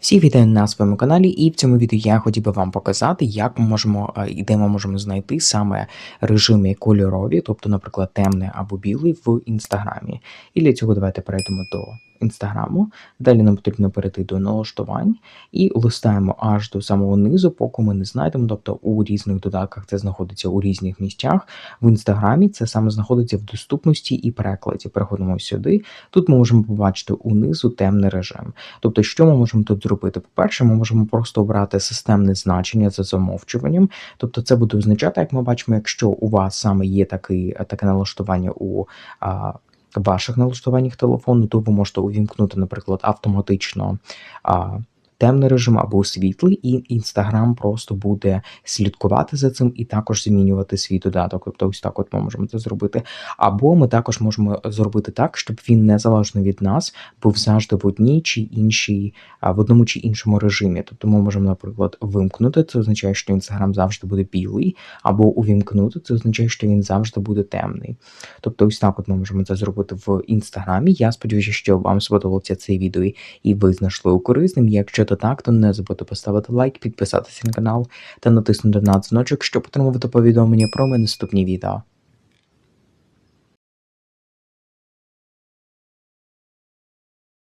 Всі вітаю на своєму каналі, і в цьому відео я хотів би вам показати, як ми можемо е, і де ми можемо знайти саме режими кольорові, тобто, наприклад, темне або білий в інстаграмі. І для цього давайте перейдемо до інстаграму. Далі нам потрібно перейти до налаштувань і листаємо аж до самого низу, поки ми не знайдемо. Тобто у різних додатках це знаходиться у різних місцях. В інстаграмі це саме знаходиться в доступності і перекладі. Переходимо сюди. Тут ми можемо побачити унизу темний режим. Тобто, що ми можемо тут зробити? По-перше, ми можемо просто обрати системне значення за замовчуванням. Тобто, це буде означати, як ми бачимо, якщо у вас саме є такий, таке налаштування у ваших налаштуваннях телефону, то ви можете увімкнути, наприклад, автоматично. А, Темний режим або світлий, і Інстаграм просто буде слідкувати за цим і також змінювати свій додаток. Тобто, ось так от ми можемо це зробити. Або ми також можемо зробити так, щоб він незалежно від нас був завжди в одній чи іншій, в одному чи іншому режимі. Тобто ми можемо, наприклад, вимкнути, це означає, що інстаграм завжди буде білий, або увімкнути, це означає, що він завжди буде темний. Тобто, ось так от ми можемо це зробити в інстаграмі. Я сподіваюся, що вам сподобався цей відео і ви знайшли корисним. Якщо то так, то не забудьте поставити лайк, підписатися на канал та натиснути на дзвіночок, щоб отримувати повідомлення про мої наступні відео.